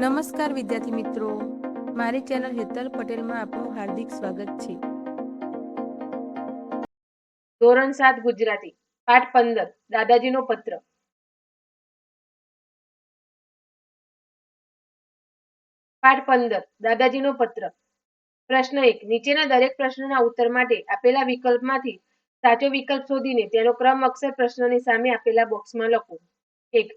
નમસ્કાર વિદ્યાર્થી મિત્રો. મારી ચેનલ હેતલ પટેલમાં આપનું હાર્દિક સ્વાગત છે. ધોરણ સાત ગુજરાતી, પાઠ પંદર, દાદાજીનો પત્ર. પાઠ પંદર, દાદાજીનો પત્ર. પ્રશ્ન એક, નીચેના દરેક પ્રશ્નના ઉત્તર માટે આપેલા વિકલ્પમાંથી સાચો વિકલ્પ શોધીને તેનો ક્રમ અક્ષર પ્રશ્નની સામે આપેલા બોક્સમાં લખો. એક,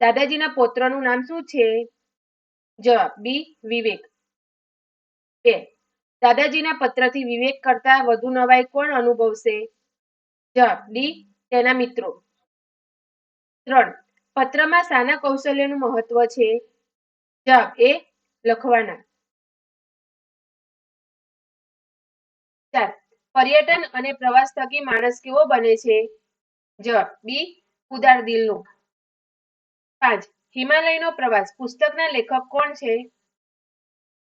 દાદાજીના પૌત્રનું નામ શું છે? જવાબ બી વિવેક. બે. દાદાજીના પત્રથી વિવેક કરતા વધુ નવાઈ કોણ અનુભવશે? જવાબ ડી તેના મિત્રો. ત્રણ. પત્રમાં શાના કૌશલ્યનું મહત્વ છે? જવાબ એ લખવાના. ચાર. પર્યટન અને પ્રવાસ થકી માણસ કેવો બને છે? જવાબ બી ઉદાર દિલનો. પાંચ. હિમાલયનો પ્રવાસ. પુસ્તકના લેખક કોણ છે?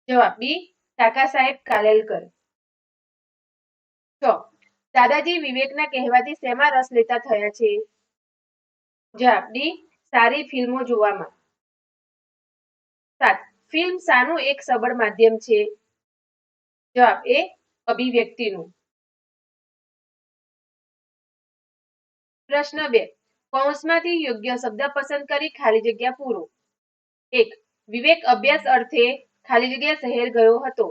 જવાબ બી, કાકા સાહેબ કાલેલકર. છ દાદાજી વિવેકના કહેવાથી શેમાં રસ લેતા થયા છે? જવાબ ડી, સારી ફિલ્મો જોવામાં. સાત. ફિલ્મ શાનું એક સબળ માધ્યમ છે. જવાબ એ, અભિવ્યક્તિનું. પ્રશ્ન બે. કૌંસમાંથી યોગ્ય શબ્દ પસંદ કરી ખાલી જગ્યા પૂરો. એક, વિવેક અભ્યાસ અર્થે ખાલી જગ્યા શહેર ગયો હતો.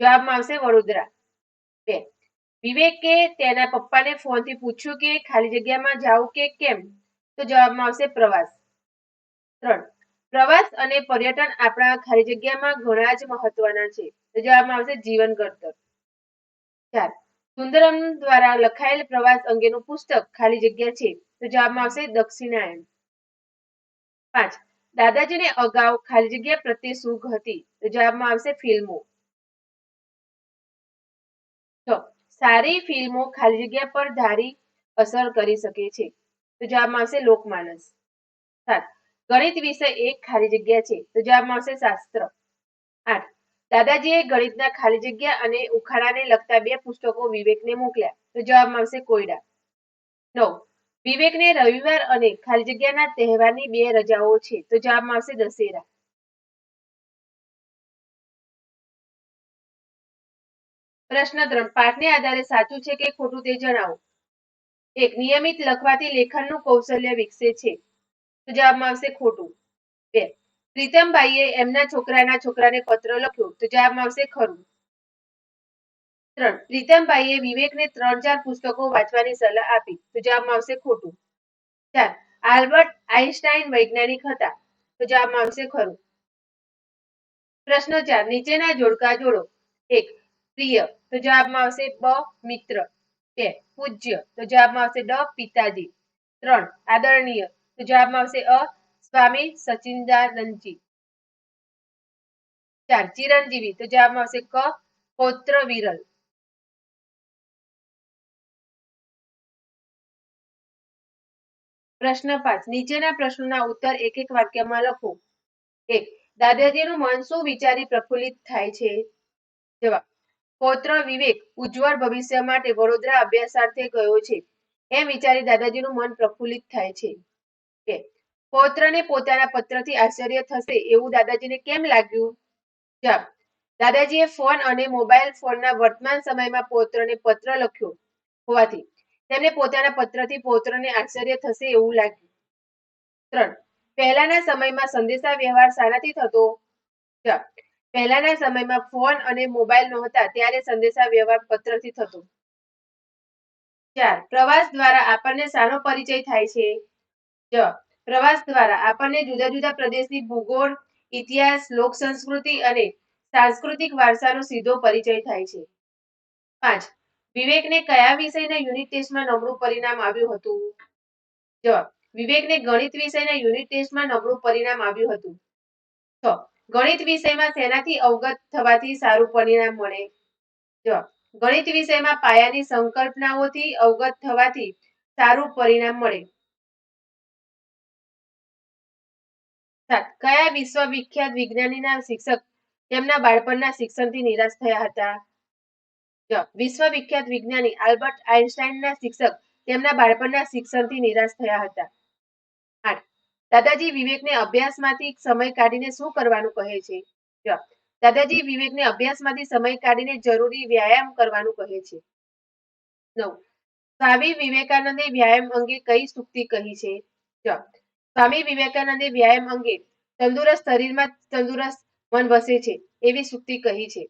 જવાબમાં આવશે વડોદરા. બે, વિવેકે તેના પપ્પાને ફોનથી પૂછ્યું કે ખાલી જગ્યામાં જાવ કે કેમ? તો જવાબમાં આવશે પ્રવાસ. ત્રણ, પ્રવાસ અને પર્યટન આપણા ખાલી જગ્યામાં ઘણા જ મહત્વના છે. તો જવાબમાં આવશે જીવન ઘડતર. ચાર, સુંદરમ દ્વારા લખાયેલ પ્રવાસ અંગેનું પુસ્તક ખાલી જગ્યા છે. તો જવાબમાં આવશે દક્ષિણાયન. પાંચ. દાદાજીને અગાઉ ખાલી જગ્યા પ્રત્યે સુખ હતી. તો જવાબમાં આવશે ફિલ્મો. છ. સારી ફિલ્મો ખાલી જગ્યા પર ધારી અસર કરી શકે છે. તો જવાબમાં આવશે લોકમાનસ. સાત. ગણિત વિષય એક ખાલી જગ્યા છે. તો જવાબમાં આવશે શાસ્ત્ર. આઠ. દાદાજીએ ગણિતના ખાલી જગ્યા અને ઉખાડાને લગતા બે પુસ્તકો વિવેકને મોકલ્યા. તો જવાબમાં આવશે કોયડા. નવ. વિવેકને રવિવાર અને ખાલી જગ્યાના તહેવારની બે રજાઓ છે, તો જવાબમાં આવશે દશેરા. પ્રશ્ન ત્રણ, પાઠને આધારે સાચું છે કે ખોટું તે જણાવો. એક, નિયમિત લખવાથી લેખનનું કૌશલ્ય વિકસે છે, તો જવાબમાં આવશે ખોટું. બે, પ્રીતમભાઈએ એમના છોકરાના છોકરાને પત્ર લખ્યો, તો જવાબમાં આવશે ખરું. ત્રણ. પ્રીતમભાઈએ વિવેકને ત્રણ ચાર પુસ્તકો વાંચવાની સલાહ આપી. તો જવાબમાં આવશે ખોટું. ચાર. આલ્બર્ટ આઇન્સ્ટાઈન વૈજ્ઞાનિક હતા. તો જવાબમાં આવશે ખરું. પ્રશ્ન ચાર. નીચેના જોડકા જોડો. એક. પ્રિય. તો જવાબમાં આવશે બ. મિત્ર. બે. પૂજ્ય. તો જવાબમાં આવશે ડ. પિતાજી. ત્રણ. આદરણીય. તો જવાબમાં આવશે અ. સ્વામી સચિદાનંદજી. ચાર. ચિરંજીવી. તો જવાબમાં આવશે ક. પૌત્ર વિરલ પ્રશ્ન પાંચ. નીચેના પ્રશ્નોના ઉત્તર એક એક વાક્યમાં લખો. એક. દાદાજીનું મન શું વિચારી પ્રફુલ્લિત થાય છે? જવાબ. પૌત્ર વિવેક ઉજ્જવળ ભવિષ્ય માટે વડોદરા અભ્યાસાર્થે ગયો છે. એમ વિચારી દાદાજીનું મન પ્રફુલ્લિત થાય છે. બે. પૌત્રને પોતાના પત્રથી આશ્ચર્ય થશે એવું દાદાજીને કેમ લાગ્યું? જવાબ. દાદાજીએ ફોન અને મોબાઈલ ફોનના વર્તમાન સમયમાં પૌત્રને પત્ર લખ્યો હોવાથી. તેમને પોતાના પત્રથી પૌત્રને આશ્ચર્ય થશે એવું લાગ્યું. ત્રણ. પહેલાના સમયમાં સંદેશા વ્યવહાર શાનાથી થતો પહેલાના સમયમાં ફોન અને મોબાઈલ નહોતા ત્યારે સંદેશા વ્યવહાર પત્રથી થતો? ચાર. પ્રવાસ દ્વારા આપણને સારો પરિચય થાય છે? જ પ્રવાસ દ્વારા આપણને જુદા જુદા પ્રદેશની ભૂગોળ, ઇતિહાસ લોક સંસ્કૃતિ અને સાંસ્કૃતિક વારસાનો સીધો પરિચય થાય છે. પાંચ. વિવેકને કયા વિષયના યુનિટ ટેસ્ટમાં નબળું પરિણામ આવ્યું હતું? જવાબ, વિવેકને ગણિત વિષયના યુનિટ ટેસ્ટમાં નબળું પરિણામ આવ્યું હતું. છ, ગણિત વિષયમાં શેનાથી અવગત થવાથી સારું પરિણામ મળે? જવાબ, ગણિત વિષયમાં પાયાની સંકલ્પનાઓથી અવગત થવાથી સારું પરિણામ મળે. સાત, કયા વિશ્વવિખ્યાત વિજ્ઞાનીના શિક્ષક તેમના બાળપણના શિક્ષણથી નિરાશ થયા હતા? વિશ્વવિખ્યાત વિજ્ઞાની આલ્બર્ટ આઇન્સ્ટાઈનના શિક્ષક તેમના બાળપણના શિક્ષણથી નિરાશ થયા હતા. આઠ. દાદાજી વિવેકને અભ્યાસમાંથી સમય કાઢીને શું કરવાનું કહે છે? દાદાજી વિવેકને અભ્યાસમાંથી સમય કાઢીને જરૂરી વ્યાયામ કરવાનું કહે છે. નવ. સ્વામી વિવેકાનંદે વ્યાયામ અંગે કઈ સુક્તિ કહી છે? સ્વામી વિવેકાનંદે વ્યાયામ અંગે તંદુરસ્ત શરીરમાં તંદુરસ્ત મન વસે છે એવી સુક્તિ કહી છે.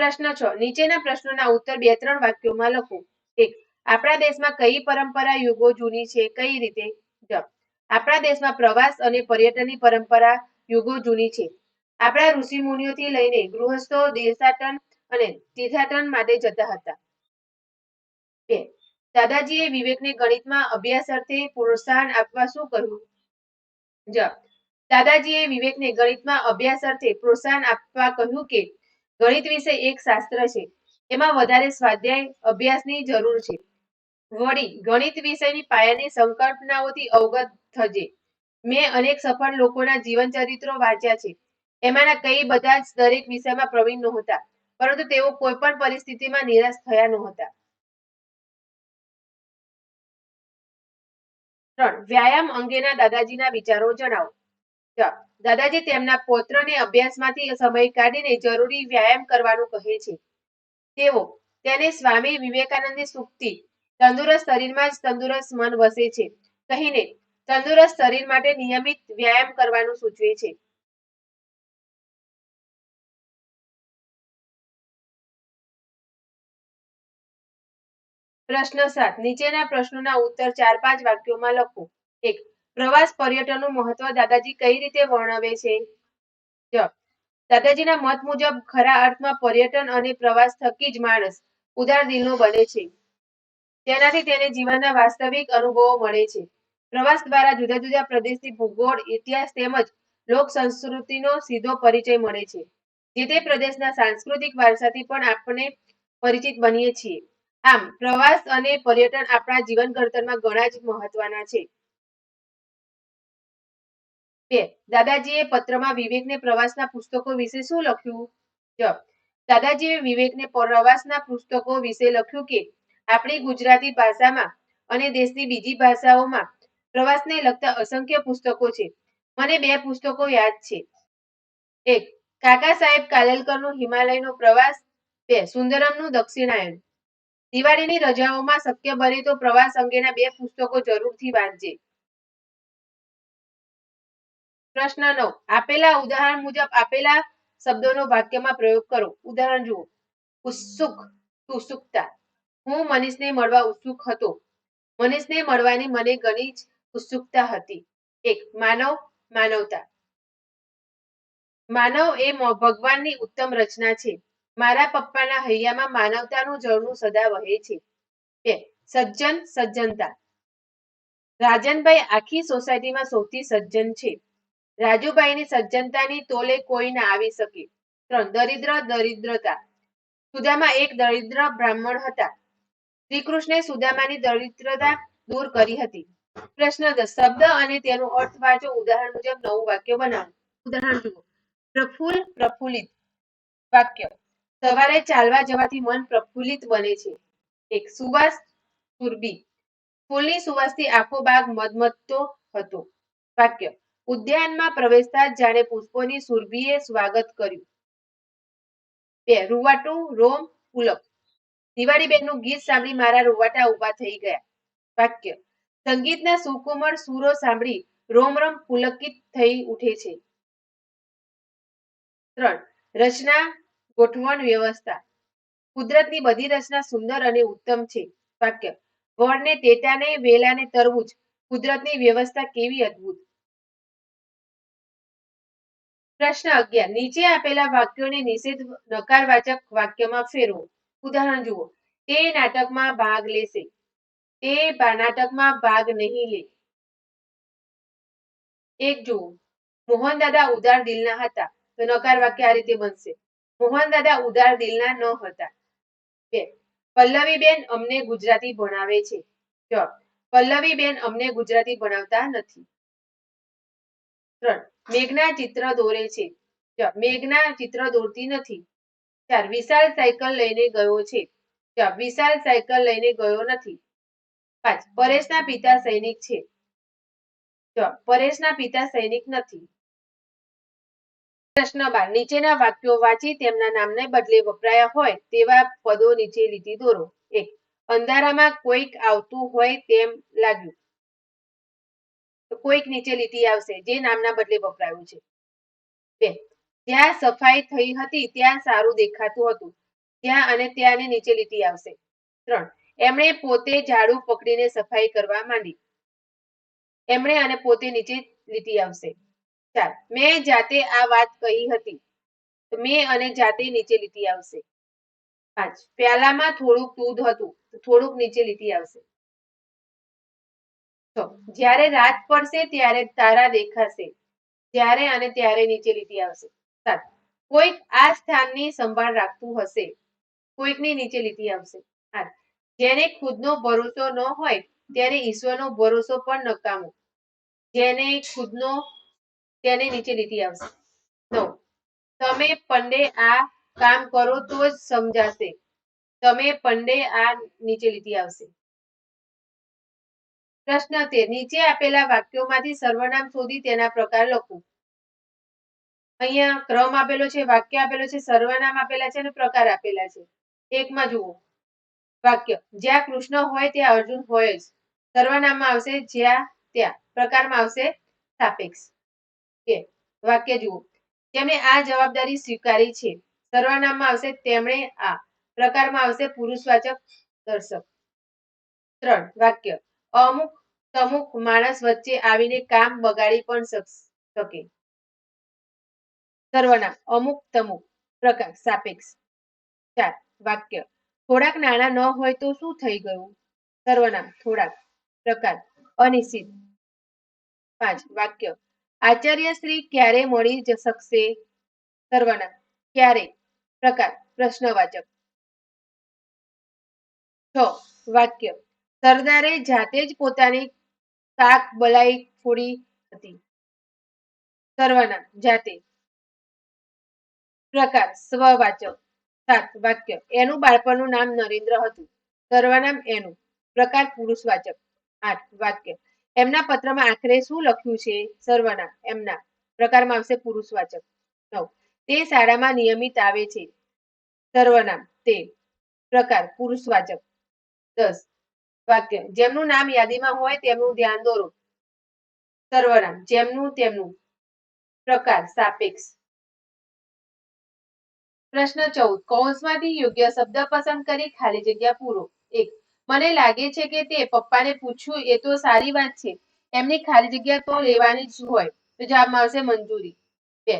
પ્રશ્ન છ. નીચેના પ્રશ્નોના ઉત્તર બે ત્રણ વાક્યોમાં લખો. એક, આપણા દેશમાં કઈ પરંપરા યુગો જૂની છે? કઈ રીતે? આપણા દેશમાં પ્રવાસ અને પર્યટનની પરંપરા યુગો જૂની છે. આપણા ઋષિ મુનિઓથી લઈને ગૃહસ્થો દેશાટન અને તીર્થાટન માટે જતા હતા. બે, દાદાજીએ વિવેકને ગણિતમાં અભ્યાસ અર્થે પ્રોત્સાહન આપવા શું કહ્યું? જવાબ દાદાજીએ વિવેકને ગણિતમાં અભ્યાસ અર્થે પ્રોત્સાહન આપવા કહ્યું કે ગણિત વિષય એક શાસ્ત્ર છે. એમાં વધારે સ્વાધ્યાય અભ્યાસની જરૂર છે. વળી, ગણિત વિષયની પાયાની સંકલ્પનાઓથી અવગત થજે. મેં અનેક સફળ લોકોના જીવન ચરિત્રો વાંચ્યા છે. એમાંના કઈ બધા જ દરેક વિષયમાં પ્રવીણ નહોતા, પરંતુ તેઓ કોઈ પણ પરિસ્થિતિમાં નિરાશ થયા નહોતા. ત્રણ, વ્યાયામ અંગેના દાદાજીના વિચારો જણાવો. જવાબ દાદાજી તેમના પૌત્રને અભ્યાસમાંથી સમય કાઢીને જરૂરી વ્યાયામ કરવાનું કહે છે. તેઓ તેને સ્વામી વિવેકાનંદની સુક્તિ, તંદુરસ્ત શરીરમાં જ તંદુરસ્ત મન વસે છે, કહીને તંદુરસ્ત શરીર માટે નિયમિત વ્યાયામ કરવાનું સૂચવે છે. પ્રશ્ન સાત, નીચેના પ્રશ્નોના ઉત્તર ચાર પાંચ વાક્યોમાં લખો. એક પ્રવાસ પર્યટનનું મહત્વ દાદાજી કઈ રીતે વર્ણવે છે? દાદાજીના મત મુજબ ખરા અર્થમાં પર્યટન અને પ્રવાસ થકી જ માણસ ઉદાર દિલનો બને છે. તેનાથી તેને જીવનના વાસ્તવિક અનુભવો મળે છે. પ્રવાસ દ્વારા જુદા જુદા પ્રદેશની ભૂગોળ, ઇતિહાસ તેમજ લોક સંસ્કૃતિનો સીધો પરિચય મળે છે. જે તે પ્રદેશના સાંસ્કૃતિક વારસાથી પણ આપણે પરિચિત બનીએ છીએ. આમ, પ્રવાસ અને પર્યટન આપણા જીવન ઘડતરમાં ઘણા જ મહત્વના છે. બે. દાદાજીએ પત્રમાં વિવેકને પ્રવાસના પુસ્તકો વિશે શું લખ્યું? જવાબ. દાદાજીએ વિવેકને પ્રવાસના પુસ્તકો વિશે લખ્યું કે, આપણી ગુજરાતી ભાષામાં અને દેશની બીજી ભાષાઓમાં પ્રવાસને લગતા અસંખ્ય પુસ્તકો છે. મને બે પુસ્તકો યાદ છે. એક, કાકા સાહેબ કાલેલકરનો હિમાલયનો પ્રવાસ. બે, સુંદરમનું દક્ષિણાયન. દિવાળીની રજાઓમાં શક્ય બને તો પ્રવાસ અંગેના બે પુસ્તકો જરૂરથી વાંચજે. પ્રશ્ન નવ આપેલા ઉદાહરણ મુજબ આપેલા શબ્દોનો વાક્યમાં પ્રયોગ કરો. ઉદાહરણ જુઓ. ઉત્સુક, ઉત્સુકતા. હું મનીષને મળવા ઉત્સુક હતો. મનીષને મળવાની મને ઘણી જ ઉત્સુકતા હતી. એક, માનવ, માનવતા. માનવ એ ભગવાનની ઉત્તમ રચના છે. મારા પપ્પાના હૈયામાં માનવતાનું ઝરણું સદા વહે છે. બે, સજ્જન, સજ્જનતા. રાજનભાઈ આખી સોસાયટીમાં સૌથી સજ્જન છે. રાજુભાઈની સજ્જનતાની તોલે કોઈ ના આવી શકે. ત્રણ, દરિદ્ર, દરિદ્રતા. સુદામા એક દરિદ્ર બ્રાહ્મણ હતા. શ્રીકૃષ્ણે સુદામાની દરિદ્રતા દૂર કરી હતી. પ્રશ્ન દસ શબ્દ અને તેનો અર્થ વાંચો, ઉદાહરણ મુજબ નવું વાક્ય બનાવો. ઉદાહરણ જુઓ. પ્રફુલ્લ પ્રફુલ્લિત. વાક્ય. સવારે ચાલવા જવાથી મન પ્રફુલ્લિત બને છે. એક, સુવાસ સુરબી ફૂલની સુવાસથી આખો બાગ મધમધતો હતો. વાક્ય. ઉદ્યાનમાં પ્રવેશતા જાણે પુષ્પોની સુરભીએ સ્વાગત કર્યું. બે, રૂવાટું, રોમ, પુલક. દિવાળી બેનનું ગીત સાંભળી મારા રૂવાટા ઊભા થઈ ગયા. વાક્ય, સંગીતના સુકોમળ સૂરો સાંભળી રોમ રોમ પુલકિત થઈ ઉઠે છે. ત્રણ, રચના, ગોઠવણ વ્યવસ્થા. કુદરતની બધી રચના સુંદર અને ઉત્તમ છે. વાક્ય, વળને, ટેટાને, વેલાને તરવું જ કુદરતની વ્યવસ્થા કેવી અદ્ભુત. પ્રશ્ન અગિયાર. નીચે આપેલા વાક્યોને નિષેધ નકારવાચક વાક્યમાં ફેરવો. ઉદાહરણ જુઓ. તે નાટકમાં ભાગ લેશે. તે નાટકમાં ભાગ નહીં લે. એક જુઓ. મોહન દાદા ઉદાર દિલના હતા. તો નકાર વાક્ય આ રીતે બનશે. મોહન દાદા ઉદાર દિલના ન હતા. બે. પલ્લવીબેન અમને ગુજરાતી ભણાવે છે. જવાબ પલ્લવીબેન અમને ગુજરાતી ભણાવતા નથી. ત્રણ. મેઘના ચિત્ર દોરે છે. મેઘના ચિત્ર દોરતી નથી. ચાર વિશાલ સાયકલ લઈને ગયો છે. ચાર વિશાલ સાયકલ લઈને ગયો નથી. પાંચ, પરેશના પિતા સૈનિક છે. પરેશના પિતા સૈનિક નથી. પ્રશ્ન બાર, નીચેના વાક્યો વાંચી તેમના નામને બદલે વપરાયા હોય તેવા પદો નીચે લીટી દોરો. એક, અંધારામાં કોઈક આવતું હોય તેમ લાગ્યું. કોઈક નીચે લીટી આવશે, જે નામના બદલે વપરાયું છે. બે, જ્યાં સફાઈ થઈ હતી, ત્યાં સારું દેખાતું હતું. ત્યાં અને ત્યાંની નીચે લીટી આવશે. ત્રણ, એમણે પોતે ઝાડુ પકડીને સફાઈ કરવા માંડી. એમણે અને પોતે નીચે લીટી આવશે. ચાર, મેં જાતે આ વાત કહી હતી. તો મેં અને જાતે નીચે લીટી આવશે. પાંચ, પ્યાલામાં થોડુંક દૂધ હતું થોડુંક નીચે લીટી આવશે. છ જ્યારે રાત પડશે ત્યારે તારા દેખાશે. જ્યારે અને ત્યારે નીચે લીટી આવશે. સાત. કોઈક આ સ્થાનની સંભાળ રાખતું હશે. કોઈકની નીચે લીટી આવશે. આઠ. જેને ખુદનો ભરોસો ન હોય ત્યારે ઈશ્વરનો ભરોસો પણ નકામો જેને ખુદનો, તેને નીચે લીટી આવશે. નવ. તમે પંડે આ કામ કરો તો જ સમજાશે. તમે પંડે આ નીચે લીટી આવશે. પ્રશ્ન તેર નીચે આપેલા વાક્યોમાંથી સર્વનામ શોધી તેના પ્રકાર લખો. અહીંયા ક્રમ આપેલો છે, વાક્ય આપેલો છે, સર્વનામ આપેલા છે અને પ્રકાર આપેલા છે. એકમાં જુઓ. વાક્ય. જ્યાં કૃષ્ણ હોય ત્યાં અર્જુન હોય જ. સર્વનામમાં આવશે જ્યાં ત્યાં. પ્રકારમાં આવશે સાપેક્ષ. કે. વાક્ય જુઓ. જેમણે આ જવાબદારી સ્વીકારી છે. સર્વનામમાં આવશે તેમણે આ. પ્રકારમાં આવશે પુરુષવાચક દર્શક. ત્રણ. વાક્ય. અમુક તમુક માણસ વચ્ચે આવીને કામ બગાડી પણ શકે સર્વનામ, અમુક તમુક પ્રકાર સાપેક્ષ. ચાર, વાક્ય. થોડાક નાણાં ન હોય તો શું થઈ ગયું? સર્વનામ, થોડાક. પ્રકાર અનિશ્ચિત. પાંચ, વાક્ય. આચાર્ય શ્રી ક્યારે મળી શકશે? સર્વનામ, ક્યારે? પ્રકાર પ્રશ્નવાચક. છ, વાક્ય. સરદારે જાતે જ પોતાની કાક બલાઈ ફોડી હતી. સર્વનામ જાતે. પ્રકાર, સ્વવાચક, સાત વાક્ય. એનું બાળપણનું નામ નરેન્દ્ર હતું. સર્વનામ એનું. પ્રકાર, પુરુષવાચક, આઠ વાક્ય. એમના પત્રમાં આખરે શું લખ્યું છે? સર્વનામ, એમના. પ્રકારમાં આવશે પુરુષવાચક. નવ. તે શાળામાં નિયમિત આવે છે. સર્વનામ, તે. પ્રકાર, પુરુષવાચક. દસ. વાક્ય. જેમનું નામ યાદીમાં હોય તેમનું ધ્યાન દોરો. સર્વનામ જેમનું તેમનું. પ્રકાર. સાપેક્ષ. પ્રશ્ન ચૌદ. કૌંસમાંથી યોગ્ય શબ્દ પસંદ કરી ખાલી જગ્યા પૂરો. એક. મને લાગે છે કે તે પપ્પાને પૂછ્યું એ તો સારી વાત છે. એમની ખાલી જગ્યા તો લેવાની જ હોય. તો જવાબમાં આવશે મંજૂરી. બે.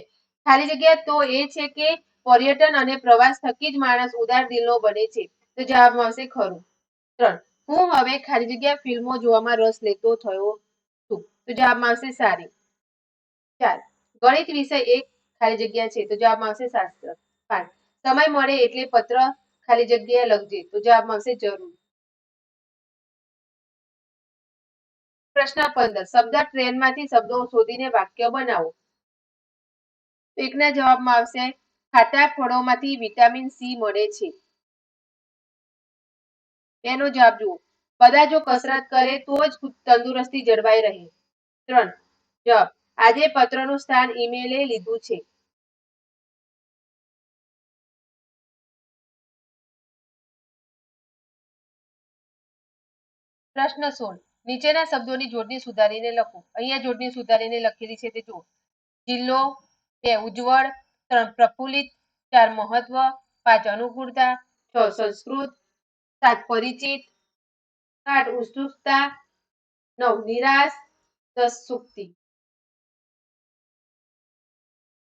ખાલી જગ્યા તો એ છે કે પર્યટન અને પ્રવાસ થકી જ માણસ ઉદાર દિલનો બને છે. તો જવાબમાં આવશે ખરું. ત્રણ. હું હવે ખાલી જગ્યા ફિલ્મો જોવામાં રસ લેતો થયો છું. તો જવાબ આવશે સારી. ચાર ગણિત વિષય એક ખાલી જગ્યા છે. તો જવાબ આવશે શાસ્ત્ર. પાંચ. સમય મળે એટલે પત્ર ખાલી જગ્યા લખજે. તો જવાબ આવશે જરૂર. પ્રશ્ન પંદર. શબ્દ ટ્રેનમાંથી શબ્દો શોધીને વાક્ય બનાવો. એકના જવાબમાં આવશે ખાટા ફળોમાંથી વિટામિન સી મળે છે. એનો જવાબ જુઓ. બધા જો કસરત કરે તો જ તંદુરસ્તી જળવાઈ રહે. ત્રણ, જવાબ. આજે પત્રનું સ્થાન ઈમેલે લીધું છે. પ્રશ્ન સોળ. નીચેના શબ્દોની જોડણી સુધારીને લખો. અહીંયા જોડણી સુધારીને લખેલી છે તે જુઓ. જિલ્લો, બે, ઉજ્જવળ, ત્રણ, પ્રફુલ્લિત, ચાર, મહત્વ, પાંચ, અનુકૂળતા, છ, સંસ્કૃત સાત પરિચિત, આઠ ઉત્સુકતા નવ નિરાશ, દસ સુક્તિ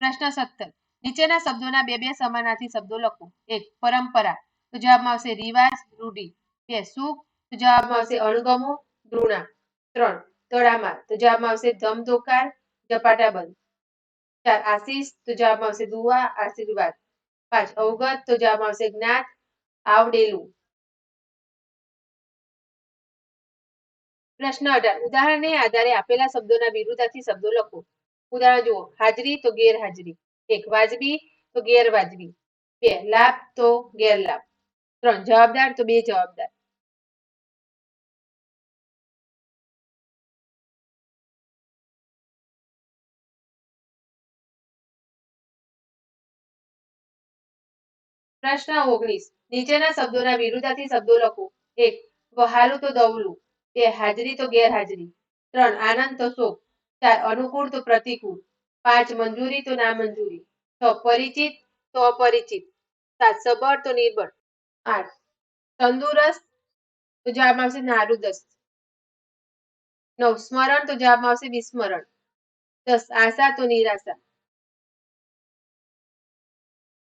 પ્રશ્ન સત્તર. નીચેના શબ્દોના બે બે સમાનાર્થી શબ્દો લખો. એક, પરંપરા. તો જવાબમાં આવશે રિવાજ, રૂઢિ. બે, સુખ. તો જવાબમાં આવશે અણગમો, ઘૃણા. ત્રણ તળામાર તો જવાબમાં આવશે ધમધોકાર ઝપાટાબંધ ચાર, આશીષ. તો જવાબમાં આવશે દુઆ, આશીર્વાદ. પાંચ, અવગત. તો જવાબમાં આવશે જ્ઞાત, આવડેલું. પ્રશ્ન અઢાર. ઉદાહરણને આધારે આપેલા શબ્દોના વિરુદ્ધાર્થી શબ્દો લખો. ઉદાહરણ જુઓ, હાજરી તો ગેરહાજરી. એક, વાજબી તો ગેરવાજબી. બે, લાભ તો ગેરલાભ. ત્રણ, જવાબદાર તો બે જવાબદાર. પ્રશ્ન ઓગણીસ. નીચેના શબ્દોના વિરુદ્ધાર્થી શબ્દો લખો. એક, વહાલું તો દવલું. બે હાજરી તો ગેરહાજરી. ત્રણ, આનંદ તો શોક. ચાર, અનુકૂળ તો પ્રતિકૂળ. પાંચ, મંજૂરી તો નામંજૂરી. છ, પરિચિત તો અપરિચિત. સાત, સબળ તો નિર્બળ. આઠ, તંદુરસ્ત તો જવાબ આવશે નારુદસ્ત. નવ, સ્મરણ તો જવાબ આવશે વિસ્મરણ. દસ, આશા તો નિરાશા.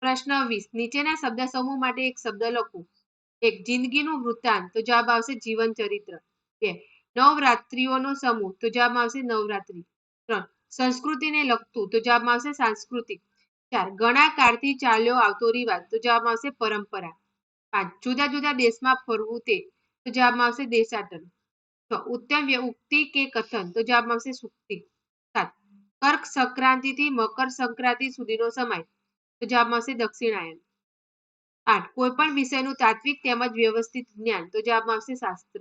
પ્રશ્ન વીસ, નીચેના શબ્દ સમૂહ માટે એક શબ્દ લખો. એક જિંદગીનું વૃત્તાંત તો જવાબ આવશે જીવન ચરિત્ર બે નવરાત્રિઓનો સમૂહ, તો જવાબમાં આવશે નવરાત્રિ. ત્રણ, સંસ્કૃતિને લગતું, તો જવાબમાં આવશે સાંસ્કૃતિક. ચાર ગણાકારથી ચાલ્યો આવતો રિવાજ, તો જવાબમાં આવશે પરંપરા. પાંચ, જુદા જુદા દેશમાં ફરવું તે, તો જવાબમાં આવશે દેશાટન. છ, ઉત્તમ ઉક્તિ કે કથન, તો જવાબમાં આવશે સુક્તિ. સાત, કર્ક સંક્રાંતિ થી મકર સંક્રાંતિ સુધીનો સમય, તો જવાબમાં આવશે દક્ષિણાયન. આઠ કોઈ પણ વિષયનું તાત્વિક તેમજ વ્યવસ્થિત જ્ઞાન, તો જવાબમાં આવશે શાસ્ત્ર.